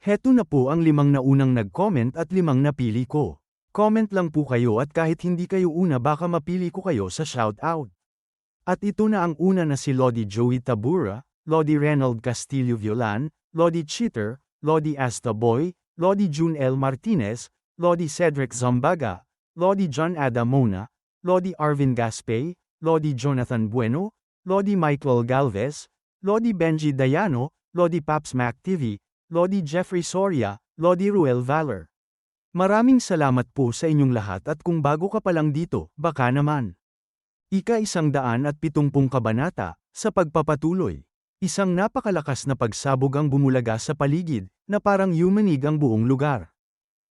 Heto na po ang limang na unang nag-comment at limang napili ko. Comment lang po kayo at kahit hindi kayo una baka mapili ko kayo sa shoutout. At ito na ang una na si Lodi Joey Tabura, Lodi Reynold Castillo Violan, Lodi Cheater, Lodi Asta Boy, Lodi June L. Martinez, Lodi Cedric Zambaga, Lodi John Adamona, Lodi Arvin Gaspay, Lodi Jonathan Bueno, Lodi Michael Galvez, Lodi Benji Dayano, Lodi Paps Mac TV, Lodi Jeffrey Soria, Lodi Ruel Valor. Maraming salamat po sa inyong lahat at kung bago ka pa lang dito, baka naman. Ika isang daan at pitumpung kabanata, sa pagpapatuloy. Isang napakalakas na pagsabog ang bumulaga sa paligid, na parang yumanig ang buong lugar.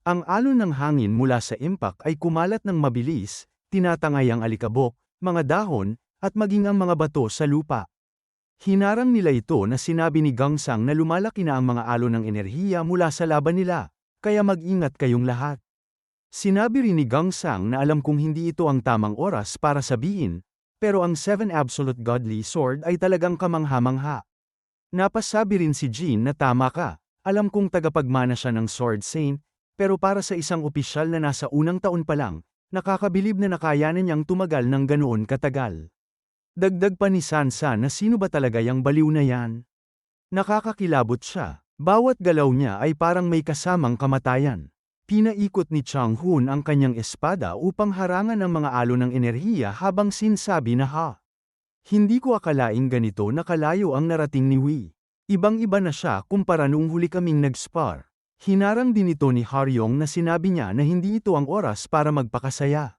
Ang alon ng hangin mula sa impact ay kumalat ng mabilis, tinatangay ang alikabok, mga dahon, at maging ang mga bato sa lupa. Hinarang nila ito na sinabi ni Gangsang na lumalaki na ang mga alon ng enerhiya mula sa laban nila, kaya mag-ingat kayong lahat. Sinabi rin ni Gangsang na alam kong hindi ito ang tamang oras para sabihin, pero ang Seven Absolute Godly Sword ay talagang kamangha-mangha. Napasabi rin si Jean na tama ka, alam kong tagapagmana siya ng Sword Saint, pero para sa isang opisyal na nasa unang taon pa lang, nakakabilib na nakayanan niyang tumagal ng ganoon katagal. Dagdag pa ni Sansa na sino ba talaga yung baliw na yan? Nakakakilabot siya. Bawat galaw niya ay parang may kasamang kamatayan. Pinaikot ni Chang Hun ang kanyang espada upang harangan ang mga alon ng enerhiya habang sinsabi na ha. Hindi ko akalaing ganito na kalayo ang narating ni Wei. Ibang-iba na siya kumpara noong huli kaming nag-spar. Hinarang din ito ni Haryong na sinabi niya na hindi ito ang oras para magpakasaya.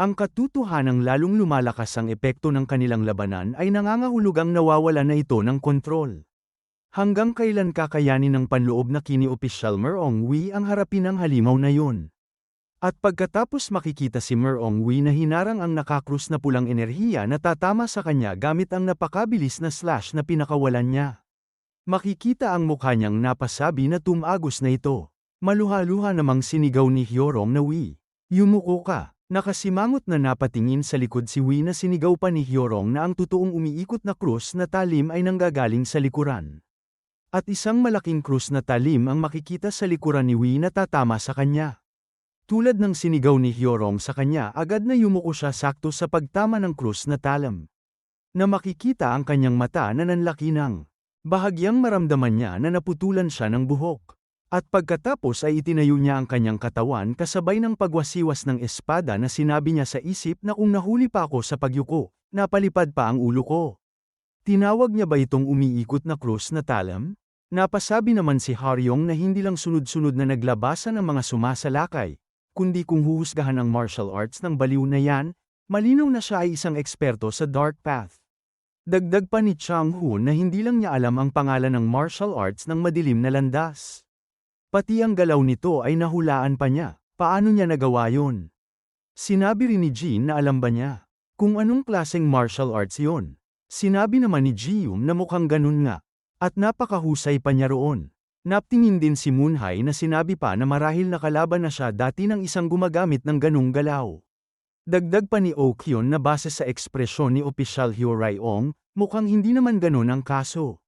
Ang katutuhanang lalong lumalakas ang epekto ng kanilang labanan ay nangangahulugang nawawala na ito ng kontrol. Hanggang kailan kakayanin ng panloob na kini-opisyal Merong Wei ang harapin ang halimaw na yun? At pagkatapos makikita si Merong Wei na hinarang ang nakakrus na pulang enerhiya na tatama sa kanya gamit ang napakabilis na slash na pinakawalan niya. Makikita ang mukha niyang napasabi na tumagos na ito. Maluha-luha namang sinigaw ni Hyorong na Wei. Yumuko ka. Nakasimangot na napatingin sa likod si Wei na sinigaw pa ni Hyorong na ang totoong umiikot na krus na talim ay nanggagaling sa likuran. At isang malaking krus na talim ang makikita sa likuran ni Wei na tatama sa kanya. Tulad ng sinigaw ni Hyorong sa kanya agad na yumuko siya sakto sa pagtama ng krus na talam. Na makikita ang kanyang mata na nanlaki ng. Bahagyang maramdaman niya na naputulan siya ng buhok. At pagkatapos ay itinayo niya ang kanyang katawan kasabay ng pagwasiwas ng espada na sinabi niya sa isip na kung nahuli pa ako sa pagyuko, napalipad pa ang ulo ko. Tinawag niya ba itong umiikot na krus na talam? Napasabi naman si Haryong na hindi lang sunod-sunod na naglabasan ng mga sumasalakay, kundi kung huhusgahan ang martial arts ng baliw na yan, malinaw na siya ay isang eksperto sa dark path. Dagdag pa ni Chang Hu na hindi lang niya alam ang pangalan ng martial arts ng madilim na landas. Pati ang galaw nito ay nahulaan pa niya. Paano niya nagawa yon? Sinabi rin ni Jean na alam ba niya kung anong klaseng martial arts yon. Sinabi naman ni Jium na mukhang ganun nga. At napakahusay pa niya roon. Naptingin din si Moonhai na sinabi pa na marahil nakalaban na siya dati ng isang gumagamit ng ganung galaw. Dagdag pa ni Okyon na base sa ekspresyon ni Opisyal Hyo Ong, mukhang hindi naman ganun ang kaso.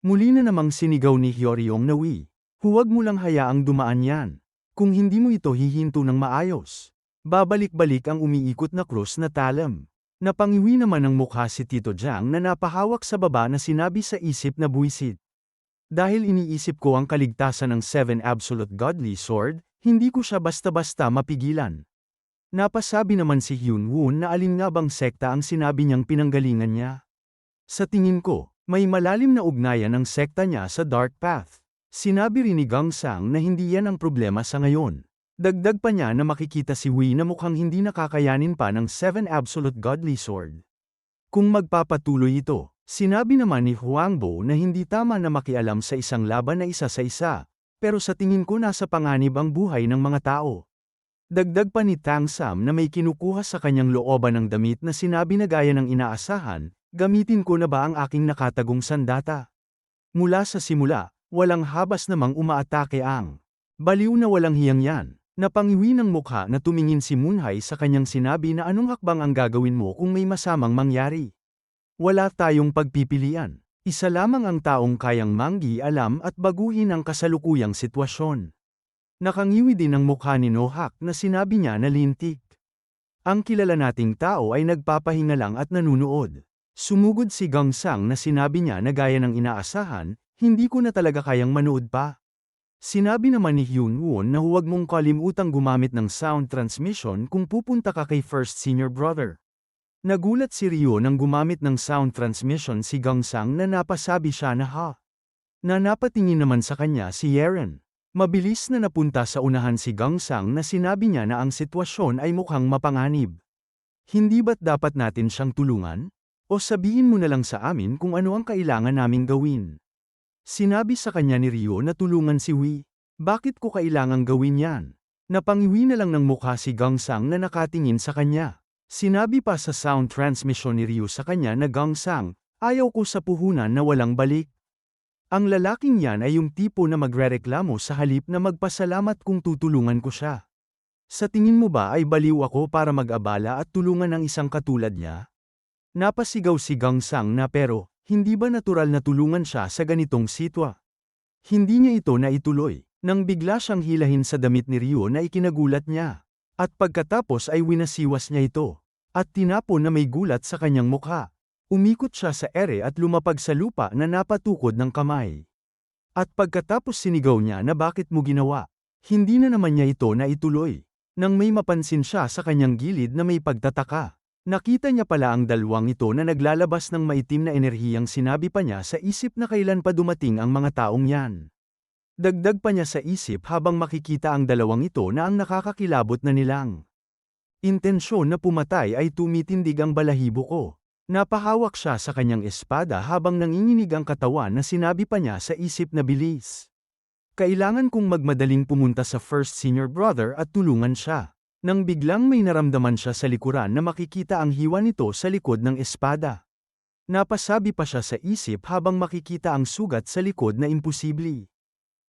Muli na namang sinigaw ni Hyoryong na wi. Huwag mo lang hayaang dumaan yan. Kung hindi mo ito hihinto ng maayos. Babalik-balik ang umiikot na krus na talam. Napangiwi naman ang mukha si Tito Jiang na napahawak sa baba na sinabi sa isip na buwisit. Dahil iniisip ko ang kaligtasan ng Seven Absolute Godly Sword, hindi ko siya basta-basta mapigilan. Napasabi naman si Hyun Woon na alin nga bang sekta ang sinabi niyang pinanggalingan niya. Sa tingin ko, may malalim na ugnayan ang sekta niya sa Dark Path. Sinabi rin ni Gang Sang na hindi yan ang problema sa ngayon. Dagdag pa niya na makikita si Wei na mukhang hindi nakakayanin pa ng Seven Absolute Godly Sword. Kung magpapatuloy ito, sinabi naman ni Huang Bo na hindi tama na makialam sa isang laban na isa sa isa, pero sa tingin ko nasa panganib ang buhay ng mga tao. Dagdag pa ni Tang Sam na may kinukuha sa kanyang looban ng damit na sinabi na gaya ng inaasahan, gamitin ko na ba ang aking nakatagong sandata? Mula sa simula, Walang habas namang umaatake ang. Baliw na walang hiyang yan. Napangiwi ng mukha na tumingin si Moonhai sa kanyang sinabi na anong hakbang ang gagawin mo kung may masamang mangyari. Wala tayong pagpipilian. Isa lamang ang taong kayang manggi alam at baguhin ang kasalukuyang sitwasyon. Nakangiwi din ang mukha ni Nohak na sinabi niya na lintik. Ang kilala nating tao ay nagpapahinga lang at nanunood. Sumugod si Gangsang na sinabi niya na gaya ng inaasahan, hindi ko na talaga kayang manood pa. Sinabi naman ni Hyun Won na huwag mong kalimutang gumamit ng sound transmission kung pupunta ka kay first senior brother. Nagulat si Ryo nang gumamit ng sound transmission si Gangsang na napasabi siya na ha. Na napatingin naman sa kanya si Yeren. Mabilis na napunta sa unahan si Gangsang na sinabi niya na ang sitwasyon ay mukhang mapanganib. Hindi ba't dapat natin siyang tulungan? O sabihin mo na lang sa amin kung ano ang kailangan naming gawin. Sinabi sa kanya ni Ryo na tulungan si Wee. Bakit ko kailangang gawin yan? Napangiwi na lang ng mukha si Gangsang na nakatingin sa kanya. Sinabi pa sa sound transmission ni Ryo sa kanya na Gangsang, ayaw ko sa puhunan na walang balik. Ang lalaking yan ay yung tipo na magrereklamo sa halip na magpasalamat kung tutulungan ko siya. Sa tingin mo ba ay baliw ako para mag-abala at tulungan ang isang katulad niya? Napasigaw si Gangsang na pero, hindi ba natural na tulungan siya sa ganitong sitwa? Hindi niya ito naituloy, nang bigla siyang hilahin sa damit ni Ryo na ikinagulat niya. At pagkatapos ay winasiwas niya ito. At tinapon na may gulat sa kanyang mukha. Umikot siya sa ere at lumapag sa lupa na napatukod ng kamay. At pagkatapos sinigaw niya na bakit mo ginawa, hindi na naman niya ito naituloy. Nang may mapansin siya sa kanyang gilid na may pagtataka. Nakita niya pala ang dalawang ito na naglalabas ng maitim na enerhiyang sinabi pa niya sa isip na kailan pa dumating ang mga taong yan. Dagdag pa niya sa isip habang makikita ang dalawang ito na ang nakakakilabot na nilang. Intensyon na pumatay ay tumitindig ang balahibo ko. Napahawak siya sa kanyang espada habang nanginginig ang katawan na sinabi pa niya sa isip na bilis. Kailangan kong magmadaling pumunta sa first senior brother at tulungan siya. Nang biglang may naramdaman siya sa likuran na makikita ang hiwa nito sa likod ng espada. Napasabi pa siya sa isip habang makikita ang sugat sa likod na imposible.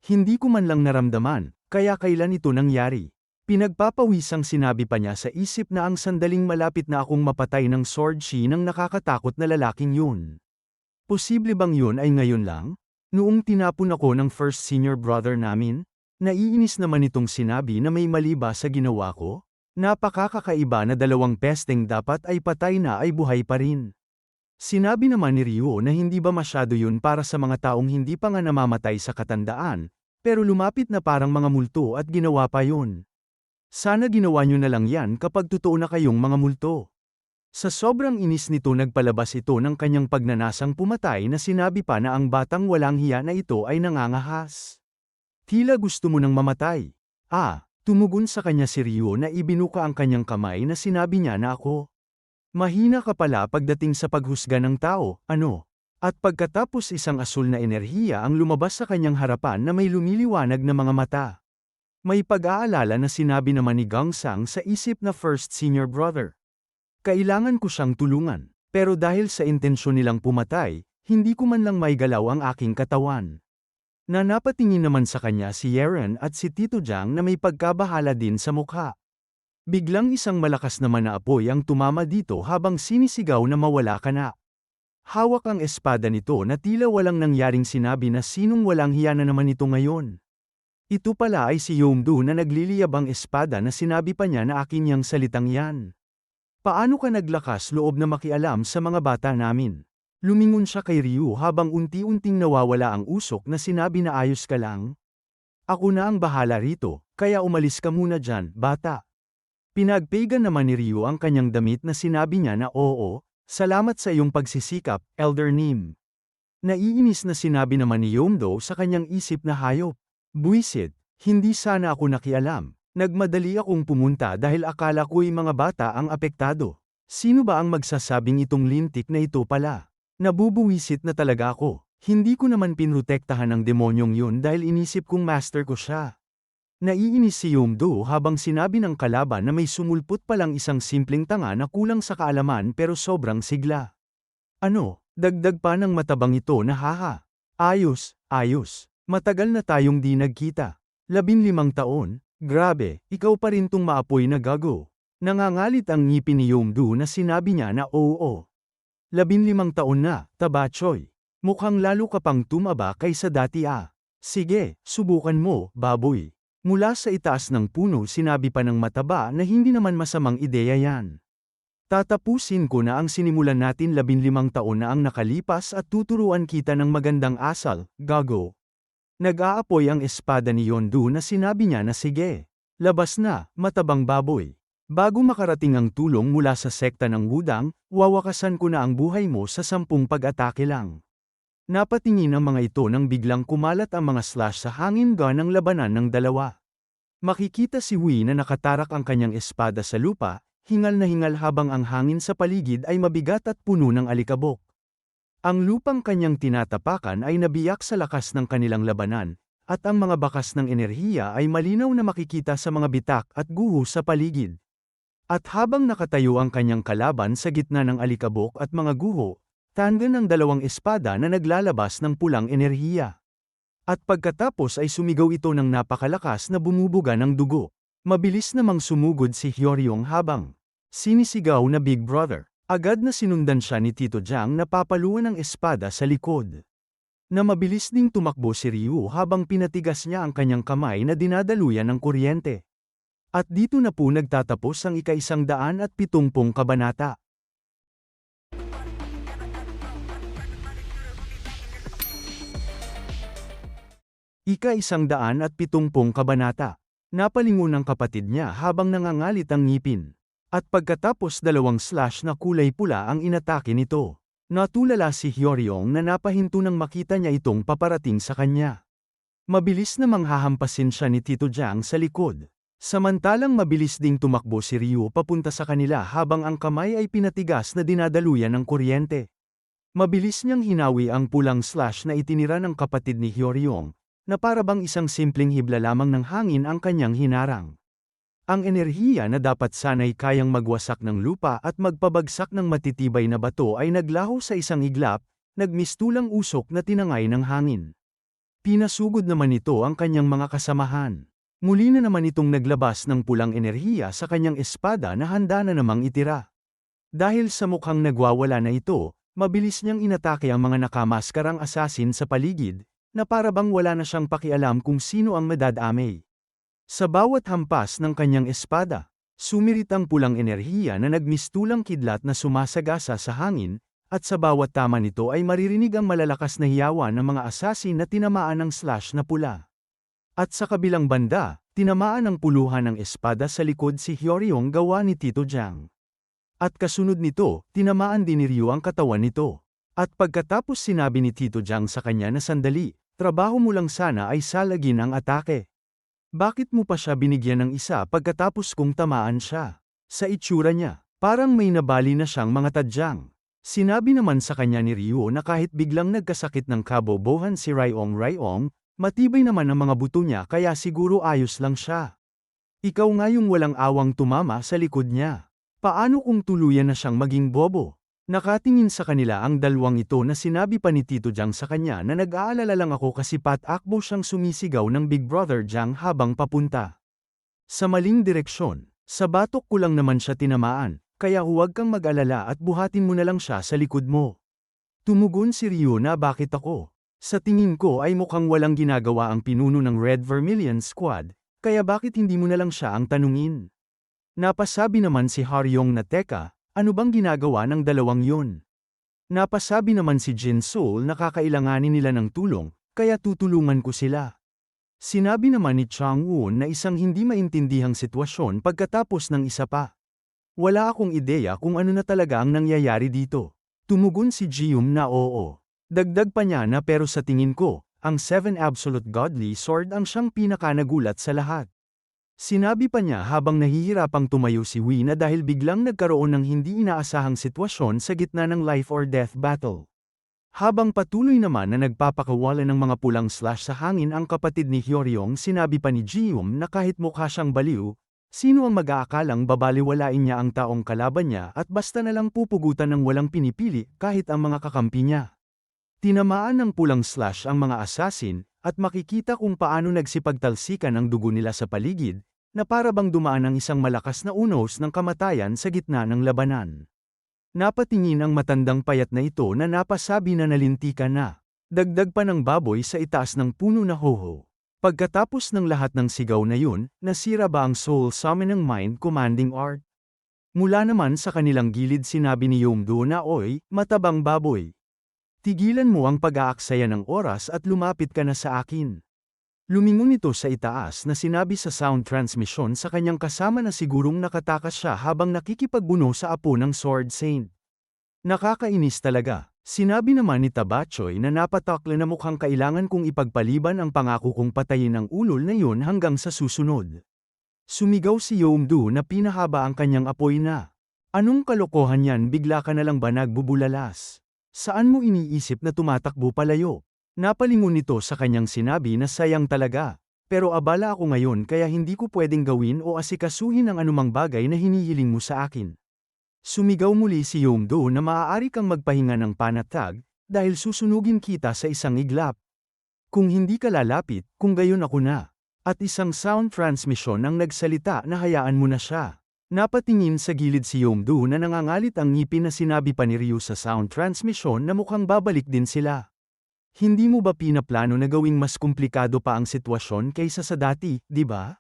Hindi ko man lang naramdaman, kaya kailan ito nangyari. Pinagpapawisang sinabi pa niya sa isip na ang sandaling malapit na akong mapatay ng sword shi ng nakakatakot na lalaking yun. Posible bang yun ay ngayon lang? Noong tinapon ako ng first senior brother namin? Naiinis naman itong sinabi na may mali ba sa ginawa ko? Napakakakaiba na dalawang pesteng dapat ay patay na ay buhay pa rin. Sinabi naman ni Ryo na hindi ba masyado yun para sa mga taong hindi pa nga namamatay sa katandaan, pero lumapit na parang mga multo at ginawa pa yun. Sana ginawa nyo na lang yan kapag totoo na kayong mga multo. Sa sobrang inis nito nagpalabas ito ng kanyang pagnanasang pumatay na sinabi pa na ang batang walang hiya na ito ay nangangahas. Tila gusto mo nang mamatay. Ah, tumugon sa kanya si Ryo na ibinuka ang kanyang kamay na sinabi niya na ako. Mahina ka pala pagdating sa paghusga ng tao, ano? At pagkatapos isang asul na enerhiya ang lumabas sa kanyang harapan na may lumiliwanag na mga mata. May pag-aalala na sinabi naman ni Gangsang sa isip na first senior brother. Kailangan ko siyang tulungan, pero dahil sa intensyon nilang pumatay, hindi ko man lang may galaw ang aking katawan na napatingin naman sa kanya si Yeren at si Tito Jiang na may pagkabahala din sa mukha. Biglang isang malakas naman na apoy ang tumama dito habang sinisigaw na mawala ka na. Hawak ang espada nito na tila walang nangyaring sinabi na sinong walang hiya na naman ito ngayon. Ito pala ay si Yomdu na nagliliyab ang espada na sinabi pa niya na akin niyang salitang yan. Paano ka naglakas loob na makialam sa mga bata namin? Lumingon siya kay Ryu habang unti-unting nawawala ang usok na sinabi na ayos ka lang. Ako na ang bahala rito, kaya umalis ka muna dyan, bata. Pinagpagan naman ni Ryu ang kanyang damit na sinabi niya na oo, salamat sa iyong pagsisikap, Elder Nim. Naiinis na sinabi naman ni Yomdo sa kanyang isip na hayop. Buisit, hindi sana ako nakialam. Nagmadali akong pumunta dahil akala ko'y mga bata ang apektado. Sino ba ang magsasabing itong lintik na ito pala? Nabubuwisit na talaga ako. Hindi ko naman pinrotektahan ang demonyong yun dahil inisip kong master ko siya. Naiinis si Yomdo habang sinabi ng kalaban na may sumulpot palang isang simpleng tanga na kulang sa kaalaman pero sobrang sigla. Ano, dagdag pa ng matabang ito na haha. Ayos, ayos. Matagal na tayong di nagkita. Labinlimang taon, grabe, ikaw pa rin tong maapoy na gago. Nangangalit ang ngipin ni Yomdo na sinabi niya na oo. Labinlimang taon na, tabachoy. Mukhang lalo ka pang tumaba kaysa dati ah. Sige, subukan mo, baboy. Mula sa itaas ng puno sinabi pa ng mataba na hindi naman masamang ideya yan. Tatapusin ko na ang sinimulan natin labinlimang taon na ang nakalipas at tuturuan kita ng magandang asal, gago. Nag-aapoy ang espada ni Yondu na sinabi niya na sige. Labas na, matabang baboy. Bago makarating ang tulong mula sa sekta ng Wudang, wawakasan ko na ang buhay mo sa sampung pag-atake lang. Napatingin ang mga ito nang biglang kumalat ang mga slash sa hangin ga ng labanan ng dalawa. Makikita si Wei na nakatarak ang kanyang espada sa lupa, hingal na hingal habang ang hangin sa paligid ay mabigat at puno ng alikabok. Ang lupang kanyang tinatapakan ay nabiyak sa lakas ng kanilang labanan, at ang mga bakas ng enerhiya ay malinaw na makikita sa mga bitak at guho sa paligid. At habang nakatayo ang kanyang kalaban sa gitna ng alikabok at mga guho, tanda ng dalawang espada na naglalabas ng pulang enerhiya. At pagkatapos ay sumigaw ito ng napakalakas na bumubuga ng dugo. Mabilis namang sumugod si Hyoryong habang sinisigaw na Big Brother. Agad na sinundan siya ni Tito Jiang na papaluan ng espada sa likod. Na mabilis ding tumakbo si Ryu habang pinatigas niya ang kanyang kamay na dinadaluyan ng kuryente. At dito na po nagtatapos ang ika-isang daan at pitungpong kabanata. Ika-isang daan at pitungpong kabanata. Napalingon ng kapatid niya habang nangangalit ang ngipin. At pagkatapos dalawang slash na kulay pula ang inatake nito. Natulala si Hyoryong na napahinto nang makita niya itong paparating sa kanya. Mabilis na manghahampasin siya ni Tito Jiang sa likod. Samantalang mabilis ding tumakbo si Ryu papunta sa kanila habang ang kamay ay pinatigas na dinadaluyan ng kuryente. Mabilis niyang hinawi ang pulang slash na itinira ng kapatid ni Hyoryong, na parabang isang simpleng hibla lamang ng hangin ang kanyang hinarang. Ang enerhiya na dapat sanay kayang magwasak ng lupa at magpabagsak ng matitibay na bato ay naglaho sa isang iglap, nagmistulang usok na tinangay ng hangin. Pinasugod naman ito ang kanyang mga kasamahan. Muli na naman itong naglabas ng pulang enerhiya sa kanyang espada na handa na namang itira. Dahil sa mukhang nagwawala na ito, mabilis niyang inatake ang mga nakamaskarang asasin sa paligid, na parabang wala na siyang pakialam kung sino ang madadamay. Sa bawat hampas ng kanyang espada, sumirit ang pulang enerhiya na nagmistulang kidlat na sumasagasa sa hangin, at sa bawat tama nito ay maririnig ang malalakas na hiyawan ng mga asasin na tinamaan ng slash na pula. At sa kabilang banda, tinamaan ng puluhan ng espada sa likod si Hyoryong gawa ni Tito Jiang. At kasunod nito, tinamaan din ni Ryu ang katawan nito. At pagkatapos sinabi ni Tito Jiang sa kanya na sandali, Trabaho mo lang sana ay salagin ang atake. Bakit mo pa siya binigyan ng isa pagkatapos kong tamaan siya? Sa itsura niya, parang may nabali na siyang mga tadyang. Sinabi naman sa kanya ni Ryu na kahit biglang nagkasakit ng kabobohan si Ryong Ryong, matibay naman ang mga buto niya kaya siguro ayos lang siya. Ikaw nga yung walang awang tumama sa likod niya. Paano kung tuluyan na siyang maging bobo? Nakatingin sa kanila ang dalawang ito na sinabi pa ni Tito Jiang sa kanya na nag-aalala lang ako kasi patakbo siyang sumisigaw ng Big Brother Jiang habang papunta. Sa maling direksyon, sa batok ko lang naman siya tinamaan, kaya huwag kang mag-alala at buhatin mo na lang siya sa likod mo. Tumugon si Ryo na bakit ako? Sa tingin ko ay mukhang walang ginagawa ang pinuno ng Red Vermilion Squad, kaya bakit hindi mo na lang siya ang tanungin? Napasabi naman si Haryong na teka, ano bang ginagawa ng dalawang yun? Napasabi naman si Jin Soul na kakailanganin nila ng tulong, kaya tutulungan ko sila. Sinabi naman ni Chang Woon na isang hindi maintindihang sitwasyon pagkatapos ng isa pa. Wala akong ideya kung ano na talaga ang nangyayari dito. Tumugon si Jium na oo. Dagdag pa niya na pero sa tingin ko, ang Seven Absolute Godly Sword ang siyang pinakanagulat sa lahat. Sinabi pa niya habang nahihirapang tumayo si Wina dahil biglang nagkaroon ng hindi inaasahang sitwasyon sa gitna ng life or death battle. Habang patuloy naman na nagpapakawala ng mga pulang slash sa hangin ang kapatid ni Hyoryong sinabi pa ni Jium na kahit mukha siyang baliw, sino ang mag-aakalang babaliwalain niya ang taong kalaban niya at basta na lang pupugutan ng walang pinipili kahit ang mga kakampi niya. Tinamaan ng pulang slash ang mga assassin, at makikita kung paano nagsipagtalsikan ang dugo nila sa paligid, na para bang dumaan ang isang malakas na unos ng kamatayan sa gitna ng labanan. Napatingin ang matandang payat na ito na napasabi na nalintika na. Dagdag pa ng baboy sa itaas ng puno na hoho. Pagkatapos ng lahat ng sigaw na yun, nasira ba ang soul summoning mind commanding art? Mula naman sa kanilang gilid sinabi ni Yomdo na oy, matabang baboy. Tigilan mo ang pag-aaksaya ng oras at lumapit ka na sa akin. Lumingon ito sa itaas na sinabi sa sound transmission sa kanyang kasama na sigurong nakatakas siya habang nakikipagbuno sa apo ng Sword Saint. Nakakainis talaga. Sinabi naman ni Tabachoy na napatakla na mukhang kailangan kong ipagpaliban ang pangako kong patayin ang ulol na yun hanggang sa susunod. Sumigaw si Yomdu na pinahaba ang kanyang apoy na. Anong kalokohan yan bigla ka na lang ba nagbubulalas? Saan mo iniisip na tumatakbo palayo? Napalingon nito sa kanyang sinabi na sayang talaga. Pero abala ako ngayon kaya hindi ko pwedeng gawin o asikasuhin ang anumang bagay na hinihiling mo sa akin. Sumigaw muli si Yomdo na maaari kang magpahinga ng panatag, dahil susunugin kita sa isang iglap. Kung hindi ka lalapit, kung gayon ako na. At isang sound transmission ang nagsalita na hayaan mo na siya. Napatingin sa gilid si Yomdo na nangangalit ang ngipin na sinabi pa ni Ryu sa sound transmission na mukhang babalik din sila. Hindi mo ba pinaplano na gawing mas komplikado pa ang sitwasyon kaysa sa dati, di ba?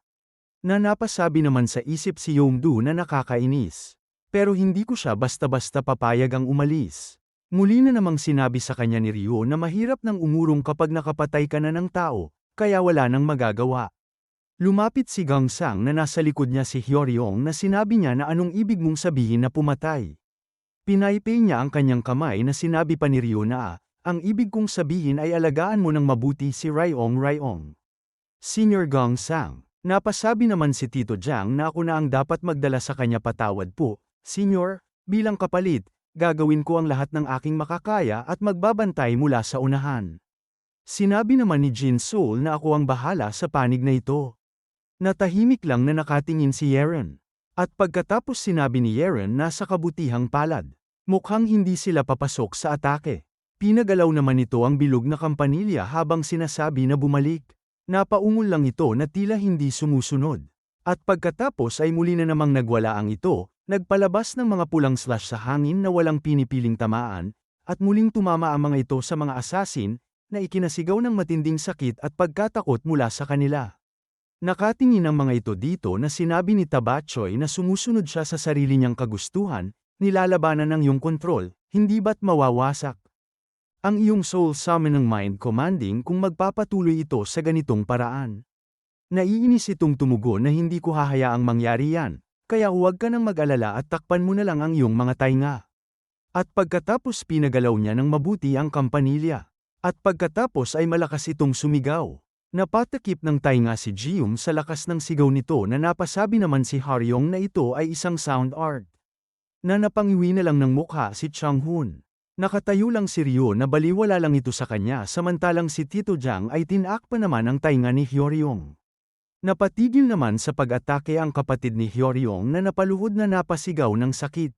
Na napasabi naman sa isip si Yomdo na nakakainis. Pero hindi ko siya basta-basta papayag ang umalis. Muli na namang sinabi sa kanya ni Ryo na mahirap nang umurong kapag nakapatay ka na ng tao, kaya wala nang magagawa. Lumapit si Gangsang na nasa likod niya si Hyoryong na sinabi niya na anong ibig mong sabihin na pumatay. Pinaypay niya ang kanyang kamay na sinabi pa ni Ryo na, ang ibig kong sabihin ay alagaan mo ng mabuti si Ryong Ryong. Senior Gangsang, napasabi naman si Tito Jiang na ako na ang dapat magdala sa kanya patawad po, Senyor, bilang kapalit, gagawin ko ang lahat ng aking makakaya at magbabantay mula sa unahan. Sinabi naman ni Jin Soul na ako ang bahala sa panig na ito. Natahimik lang na nakatingin si Yeren. At pagkatapos sinabi ni Yeren na sa kabutihang palad, mukhang hindi sila papasok sa atake. Pinagalaw naman ito ang bilog na kampanilya habang sinasabi na bumalik. Napaungol lang ito na tila hindi sumusunod. At pagkatapos ay muli na namang nagwala ang ito, Nagpalabas ng mga pulang slash sa hangin na walang pinipiling tamaan, at muling tumama ang mga ito sa mga asasin, na ikinasigaw ng matinding sakit at pagkatakot mula sa kanila. Nakatingin ang mga ito dito na sinabi ni Tabachoy na sumusunod siya sa sarili niyang kagustuhan, nilalabanan ng iyong kontrol, hindi ba't mawawasak? Ang iyong soul summoning mind commanding kung magpapatuloy ito sa ganitong paraan. Naiinis itong tumugo na hindi ko hahayaang mangyari yan, kaya huwag ka nang mag-alala at takpan mo na lang ang iyong mga tainga. At pagkatapos pinagalaw niya ng mabuti ang kampanilya. At pagkatapos ay malakas itong sumigaw. Napatakip ng tainga si Jium sa lakas ng sigaw nito na napasabi naman si Haryong na ito ay isang sound art. Na napangiwi na lang ng mukha si Chang-hun. Nakatayo lang si Ryo na baliwala lang ito sa kanya samantalang si Tito Jiang ay tinak pa naman ang tainga ni Hyoryong. Napatigil naman sa pag-atake ang kapatid ni Hyoryong na napaluhod na napasigaw ng sakit.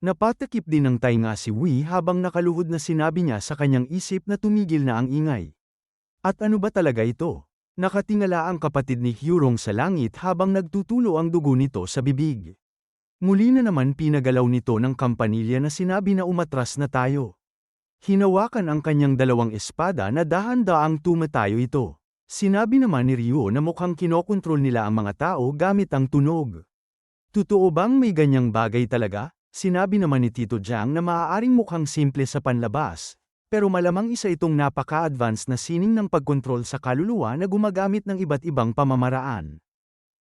Napatakip din ng tainga si Wei habang nakaluhod na sinabi niya sa kanyang isip na tumigil na ang ingay. At ano ba talaga ito? Nakatingala ang kapatid ni Hyurong sa langit habang nagtutulo ang dugo nito sa bibig. Muli na naman pinagalaw nito ng kampanilya na sinabi na umatras na tayo. Hinawakan ang kanyang dalawang espada na dahan-daang tumatayo ito. Sinabi naman ni Ryo na mukhang kinokontrol nila ang mga tao gamit ang tunog. Totoo bang may ganyang bagay talaga? Sinabi naman ni Tito Jiang na maaaring mukhang simple sa panlabas, pero malamang isa itong napaka-advanced na sining ng pagkontrol sa kaluluwa na gumagamit ng iba't ibang pamamaraan.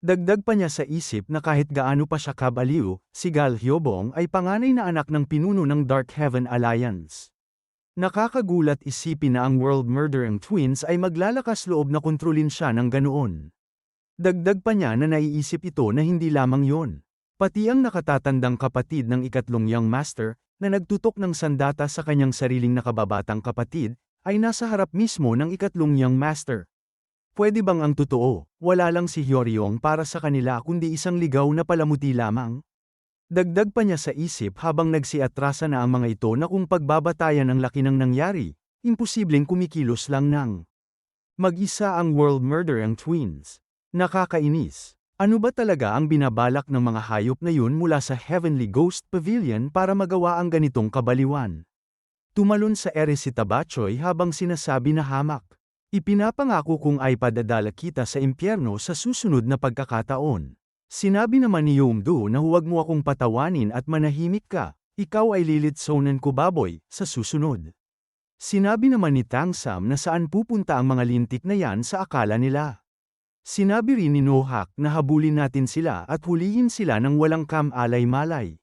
Dagdag pa niya sa isip na kahit gaano pa siya kabaliw, si Gal Hyobong ay panganay na anak ng pinuno ng Dark Heaven Alliance. Nakakagulat isipin na ang World Murdering Twins ay maglalakas loob na kontrolin siya ng ganoon. Dagdag pa niya na naiisip ito na hindi lamang yon. Pati ang nakatatandang kapatid ng ikatlong Young Master, na nagtutok ng sandata sa kanyang sariling nakababatang kapatid, ay nasa harap mismo ng ikatlong Young Master. Pwede bang ang totoo, wala lang si Hyoryong para sa kanila kundi isang ligaw na palamuti lamang? Dagdag pa niya sa isip habang nagsiatrasa na ang mga ito na kung pagbabatayan ang laki ng nangyari, imposibleng kumikilos lang ng mag-isa ang world murder ang twins. Nakakainis. Ano ba talaga ang binabalak ng mga hayop na yun mula sa Heavenly Ghost Pavilion para magawa ang ganitong kabaliwan? Tumalon sa ere si Tabachoy habang sinasabi na hamak. Ipinapangako kung ay padadala kita sa impyerno sa susunod na pagkakataon. Sinabi naman ni Yomdo na huwag mo akong patawanin at manahimik ka, ikaw ay lilitsonan ko baboy, sa susunod. Sinabi naman ni Tang Sam na saan pupunta ang mga lintik na yan sa akala nila. Sinabi rin ni Nohak na habulin natin sila at hulihin sila ng walang kam-alay-malay.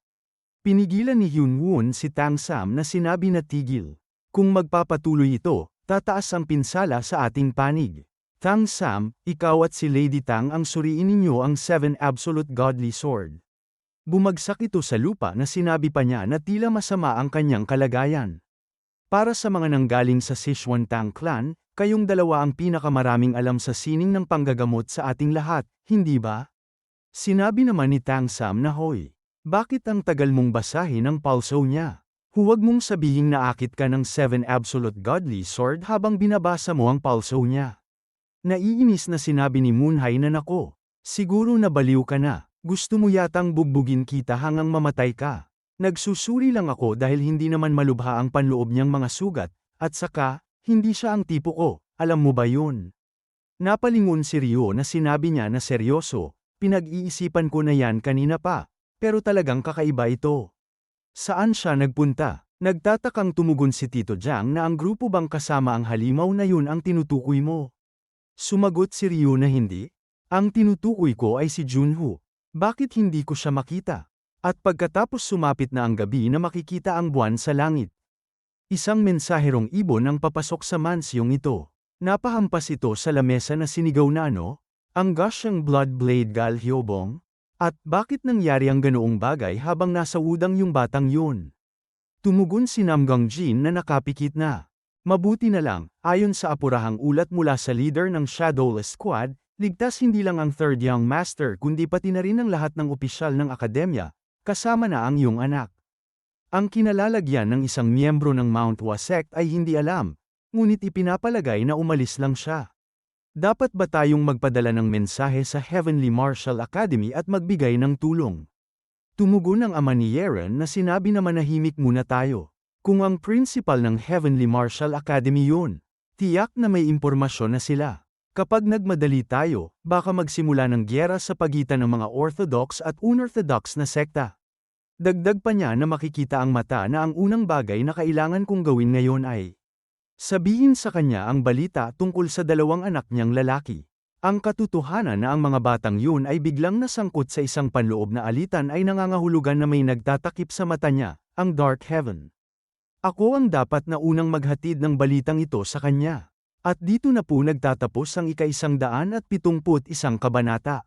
Pinigilan ni Hyun Woon si Tang Sam na sinabi na tigil. Kung magpapatuloy ito, tataas ang pinsala sa ating panig. Tang Sam, ikaw at si Lady Tang ang suriin ninyo ang Seven Absolute Godly Sword. Bumagsak ito sa lupa na sinabi pa niya na tila masama ang kanyang kalagayan. Para sa mga nanggaling sa Sichuan Tang clan, kayong dalawa ang pinakamaraming alam sa sining ng panggagamot sa ating lahat, hindi ba? Sinabi naman ni Tang Sam na hoy. Bakit ang tagal mong basahin ang pulso niya? Huwag mong sabihing naakit ka ng Seven Absolute Godly Sword habang binabasa mo ang pulso niya. Naiinis na sinabi ni Moonhai na nako, siguro nabaliw ka na, gusto mo yatang bugbugin kita hanggang mamatay ka. Nagsusuri lang ako dahil hindi naman malubha ang panloob niyang mga sugat, at saka, hindi siya ang tipo ko, alam mo ba yun? Napalingon si Rio na sinabi niya na seryoso, pinag-iisipan ko na yan kanina pa, pero talagang kakaiba ito. Saan siya nagpunta? Nagtatakang tumugon si Tito Jiang na ang grupo bang kasama ang halimaw na yun ang tinutukoy mo. Sumagot si Ryu na hindi. Ang tinutukoy ko ay si Junho. Bakit hindi ko siya makita? At pagkatapos sumapit na ang gabi na makikita ang buwan sa langit. Isang mensaherong ibon ang papasok sa mansyong ito. Napahampas ito sa lamesa na sinigaw na ano? Ang gasyang blood blade gal hyobong? At bakit nangyari ang ganoong bagay habang nasa udang yung batang yun? Tumugon si Namgang Jin na nakapikit na. Mabuti na lang, ayon sa apurahang ulat mula sa leader ng Shadowless Squad, ligtas hindi lang ang third young master kundi pati na rin ang lahat ng opisyal ng akademya, kasama na ang iyong anak. Ang kinalalagyan ng isang miyembro ng Mount Wasek ay hindi alam, ngunit ipinapalagay na umalis lang siya. Dapat ba tayong magpadala ng mensahe sa Heavenly Martial Academy at magbigay ng tulong? Tumugon ang ama ni Yeren na sinabi na manahimik muna tayo. Kung ang principal ng Heavenly Martial Academy yun, tiyak na may impormasyon na sila. Kapag nagmadali tayo, baka magsimula ng gyera sa pagitan ng mga orthodox at unorthodox na sekta. Dagdag pa niya na makikita ang mata na ang unang bagay na kailangan kong gawin ngayon ay sabihin sa kanya ang balita tungkol sa dalawang anak niyang lalaki. Ang katotohanan na ang mga batang yun ay biglang nasangkot sa isang panloob na alitan ay nangangahulugan na may nagtatakip sa mata niya, ang Dark Heaven. Ako ang dapat na unang maghatid ng balitang ito sa kanya. At dito na po nagtatapos ang ikaisang daan at pitumput isang kabanata.